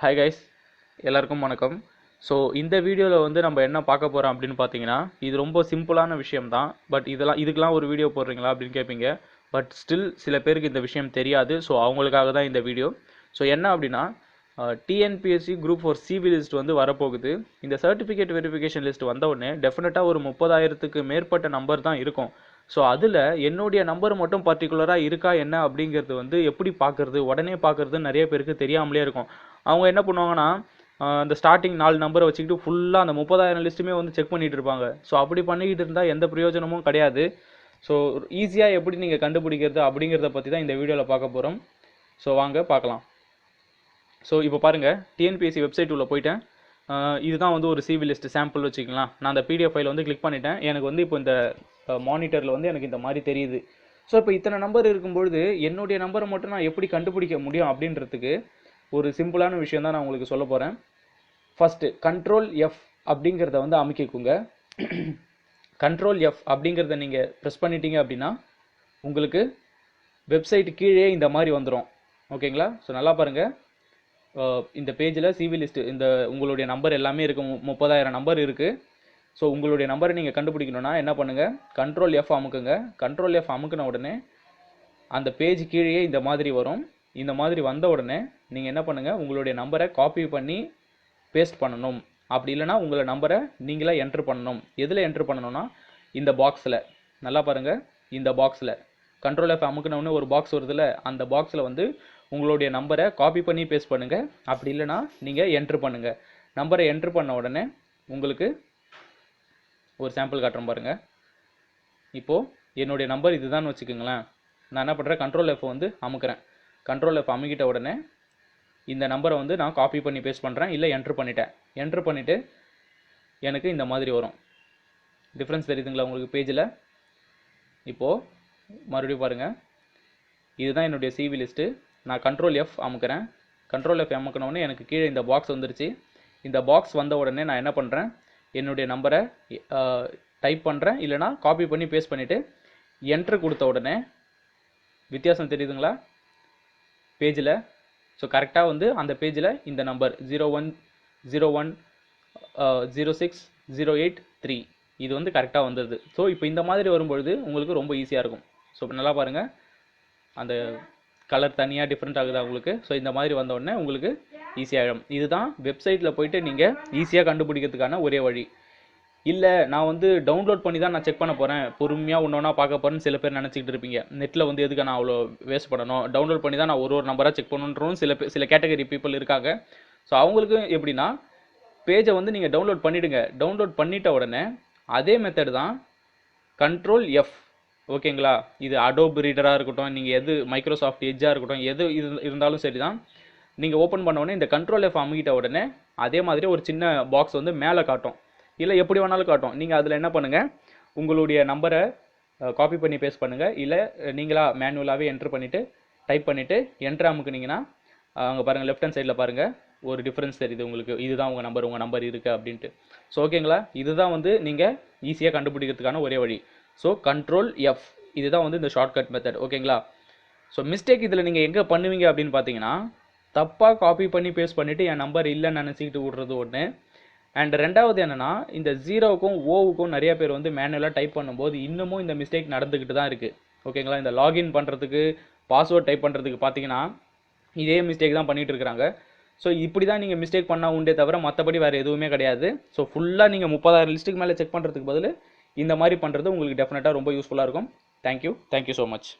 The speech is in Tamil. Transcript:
ஹாய் கைஸ் எல்லாருக்கும் வணக்கம். ஸோ இந்த வீடியோவில் வந்து நம்ம என்ன பார்க்க போகிறோம் அப்படின்னு பார்த்தீங்கன்னா இது ரொம்ப சிம்பிளான விஷயம் தான் பட் இதெல்லாம் இதுக்கெலாம் ஒரு வீடியோ போடுறீங்களா அப்படின்னு கேட்பீங்க பட் ஸ்டில் சில பேருக்கு இந்த விஷயம் தெரியாது. ஸோ அவங்களுக்காக தான் இந்த வீடியோ ஸோ என்ன அப்படின்னா TNPSC group four CV list வந்து வரப்போகுது. இந்த சர்டிஃபிகேட் வெரிஃபிகேஷன் லிஸ்ட் வந்தவுடனே டெஃபினட்டாக ஒரு முப்பதாயிரத்துக்கு மேற்பட்ட நம்பர் தான் இருக்கும். ஸோ அதில் என்னுடைய நம்பர் மட்டும் பர்டிகுலராக இருக்கா என்ன அப்படிங்கிறது வந்து எப்படி பார்க்குறது உடனே பார்க்குறது நிறைய பேருக்கு தெரியாமலே இருக்கும். அவங்க என்ன பண்ணுவாங்கன்னா அந்த ஸ்டார்டிங் நாலு நம்பரை வச்சுக்கிட்டு ஃபுல்லாக அந்த முப்பதாயிரம் லிஸ்ட்டுமே வந்து செக் பண்ணிகிட்டு இருப்பாங்க. ஸோ அப்படி பண்ணிக்கிட்டு இருந்தால் எந்த பிரயோஜனமும் கிடையாது. ஸோ ஈஸியாக எப்படி நீங்கள் கண்டுபிடிக்கிறது அப்படிங்கிறத பற்றி தான் இந்த வீடியோவில் பார்க்க போகிறோம் ஸோ வாங்க பார்க்கலாம். ஸோ இப்போ பாருங்கள் டிஎன்பிஎஸ்சி வெப்சைட் உள்ளே போயிட்டேன். இதுதான் வந்து ஒரு சிவி லிஸ்ட் சாம்பிள் வச்சுக்கலாம் நான் அந்த பிடிஎஃப் ஃபைல் வந்து கிளிக் பண்ணிட்டேன். எனக்கு வந்து இப்போ இந்த மானிட்டரில் வந்து எனக்கு இந்த மாதிரி தெரியுது. ஸோ இப்போ இத்தனை நம்பர் இருக்கும்பொழுது என்னுடைய நம்பரை மட்டும் நான் எப்படி கண்டுபிடிக்க முடியும் அப்படின்றதுக்கு ஒரு சிம்பிளான விஷயம் தான் நான் உங்களுக்கு சொல்ல போகிறேன் ஃபஸ்ட்டு கண்ட்ரோல் எஃப் அப்படிங்கிறத வந்து அமைக்கிக்குங்க. கண்ட்ரோல் எஃப் அப்படிங்கிறத நீங்கள் ப்ரெஸ் பண்ணிட்டீங்க அப்படின்னா உங்களுக்கு வெப்சைட் கீழே இந்த மாதிரி வந்துடும் ஓகேங்களா ஸோ நல்லா பாருங்கள் இந்த பேஜில் சிவி லிஸ்ட் இந்த உங்களுடைய நம்பர் எல்லாமே இருக்குது முப்பதாயிரம் நம்பர் இருக்குது ஸோ உங்களுடைய நம்பரை நீங்கள் கண்டுபிடிக்கணும்னா என்ன பண்ணுங்கள் கண்ட்ரோல் எஃப் அமுக்குங்க. கண்ட்ரோல் எஃப் அமுக்குன உடனே அந்த பேஜ் கீழே இந்த மாதிரி வரும். இந்த மாதிரி வந்த உடனே நீங்கள் என்ன பண்ணுங்கள் உங்களுடைய நம்பரை காப்பி பண்ணி பேஸ்ட் பண்ணணும். அப்படி இல்லைன்னா உங்களை நம்பரை நீங்களே என்ட்ரு பண்ணணும். எதில் என்ட்ரு பண்ணணும்னா இந்த பாக்ஸில் நல்லா பாருங்கள் இந்த பாக்ஸில் கண்ட்ரோல் எஃப் அமுக்குன ஒரு பாக்ஸ் வருதுல்ல அந்த பாக்ஸில் வந்து உங்களுடைய நம்பரை காப்பி பண்ணி பேஸ்ட் பண்ணுங்கள் அப்படி இல்லைன்னா நீங்கள் என்ட்ரு பண்ணுங்கள் நம்பரை என்ட்ரு பண்ண உடனே உங்களுக்கு ஒரு சாம்பிள் காட்டுறேன் பாருங்கள் இப்போது என்னுடைய நம்பர் இதுதான் வச்சுக்கோங்களேன். நான் என்ன பண்ணுறேன் கண்ட்ரோல் எஃப் வந்து அமுக்கிறேன். கண்ட்ரோல் எஃப் அமுக்கிட்ட உடனே இந்த நம்பரை வந்து நான் காப்பி பண்ணி பேஸ்ட் பண்ணுறேன் இல்லை என்ட்ரு பண்ணிட்டேன். என்ட்ரு பண்ணிவிட்டு எனக்கு இந்த மாதிரி வரும். டிஃப்ரென்ஸ் தெரியுதுங்களா உங்களுக்கு பேஜில் இப்போது மறுபடியும் பாருங்கள் இதுதான் என்னுடைய சிவி லிஸ்ட்டு நான் கண்ட்ரோல் எஃப் அமுக்கிறேன். கண்ட்ரோல் எஃப் அமுக்கினோடனே எனக்கு கீழே இந்த பாக்ஸ் வந்துருச்சு. இந்த பாக்ஸ் வந்த உடனே நான் என்ன பண்ணுறேன் என்னுடைய நம்பரை டைப் பண்ணுறேன் இல்லைனா காப்பி பண்ணி பேஸ்ட் பண்ணிவிட்டு என்ட்ரு கொடுத்த உடனே வித்தியாசம் தெரியுதுங்களா? பேஜில் ஸோ கரெக்டாக வந்து அந்த பேஜில் இந்த number zero one zero one zero six zero eight three இது வந்து கரெக்டாக வந்துடுது ஸோ இப்போ இந்த மாதிரி வரும்பொழுது உங்களுக்கு ரொம்ப ஈஸியாக இருக்கும். ஸோ இப்போ நல்லா பாருங்கள் அந்த கலர் தனியாக டிஃப்ரெண்ட் ஆகுதா உங்களுக்கு? ஸோ இந்த மாதிரி வந்தோடனே உங்களுக்கு ஈஸியாகிடும் இதுதான் வெப்சைட்டில் போயிட்டு நீங்கள் ஈஸியாக கண்டுபிடிக்கிறதுக்கான ஒரே வழி. இல்லை நான் வந்து டவுன்லோட் பண்ணி தான் நான் செக் பண்ண போகிறேன் பொறுமையாக ஒன்று ஒன்றா பார்க்க போகிறேன்னு சில பேர் நினச்சிக்கிட்டு இருப்பீங்க. நெட்டில் வந்து எதுக்கு நான் அவ்வளோ வேஸ்ட் பண்ணணும்? டவுன்லோட் பண்ணி தான் நான் ஒரு ஒரு நம்பராக செக் பண்ணணுன்றும் சில பேர் சில கேட்டகரி பீப்புள் இருக்காங்க. ஸோ அவங்களுக்கும் எப்படின்னா பேஜை வந்து நீங்கள் டவுன்லோட் பண்ணிவிடுங்க டவுன்லோட் பண்ணிட்ட உடனே அதே மெத்தடு தான் கண்ட்ரோல் எஃப் ஓகேங்களா? இது அடோப் ரீடராக இருக்கட்டும் நீங்கள் எது மைக்ரோசாஃப்ட் எஜ்ஜாக இருக்கட்டும் எது இது இருந்தாலும் சரி தான் நீங்கள் ஓப்பன் பண்ண உடனே இந்த கண்ட்ரோல் எஃப் அமுகிட்ட உடனே அதே மாதிரி ஒரு சின்ன பாக்ஸ் வந்து மேலே காட்டும். இல்லை எப்படி வேணாலும் காட்டும். நீங்கள் அதில் என்ன பண்ணுங்கள் உங்களுடைய நம்பரை காப்பி பண்ணி பேஸ்ட் பண்ணுங்கள் இல்லை நீங்களாக மேனுவலாகவே என்ட்ரு பண்ணிவிட்டு டைப் பண்ணிவிட்டு என்ட்ரு அமுக்குனீங்கன்னா அங்கே பாருங்கள் லெஃப்ட் ஹேண்ட் சைடில் பாருங்கள் ஒரு டிஃப்ரென்ஸ் தெரியுது உங்களுக்கு. இதுதான் உங்கள் நம்பர் உங்கள் நம்பர் இருக்குது அப்படின்ட்டு. ஸோ ஓகேங்களா இதுதான் வந்து நீங்கள் ஈஸியாக கண்டுபிடிக்கிறதுக்கான ஒரே வழி. ஸோ கண்ட்ரோல் எஃப் இதுதான் வந்து இந்த ஷார்ட்கட் மெத்தட் ஓகேங்களா ஸோ மிஸ்டேக் இதில் நீங்கள் எங்கே பண்ணுவீங்க அப்படின்னு பார்த்தீங்கன்னா தப்பாக காப்பி பண்ணி பேஸ்ட் பண்ணிவிட்டு என் நம்பர் இல்லைன்னு நினச்சிக்கிட்டு விட்றது ஒன்று அண்ட் ரெண்டாவது என்னென்னா இந்த ஜீரோவுக்கும் ஓவுக்கும் நிறைய பேர் வந்து மேனுவலாக டைப் பண்ணும்போது இன்னமும் இந்த மிஸ்டேக் நடந்துக்கிட்டு தான் இருக்குது ஓகேங்களா இந்த லாகின் பண்ணுறதுக்கு பாஸ்வேர்ட் டைப் பண்ணுறதுக்கு பார்த்தீங்கன்னா இதே மிஸ்டேக் தான் பண்ணிகிட்டு இருக்கிறாங்க ஸோ இப்படி தான் நீங்கள் மிஸ்டேக் பண்ணால் உண்டே தவிர மற்றபடி வேறு எதுவுமே கிடையாது. ஸோ ஃபுல்லாக நீங்கள் முப்பதாயிரம் லிஸ்ட்டுக்கு மேலே செக் பண்ணுறதுக்கு பதில் இந்த மாதிரி பண்ணுறது உங்களுக்கு டெஃபினட்டாக ரொம்ப யூஸ்ஃபுல்லாக இருக்கும். Thank you thank you so much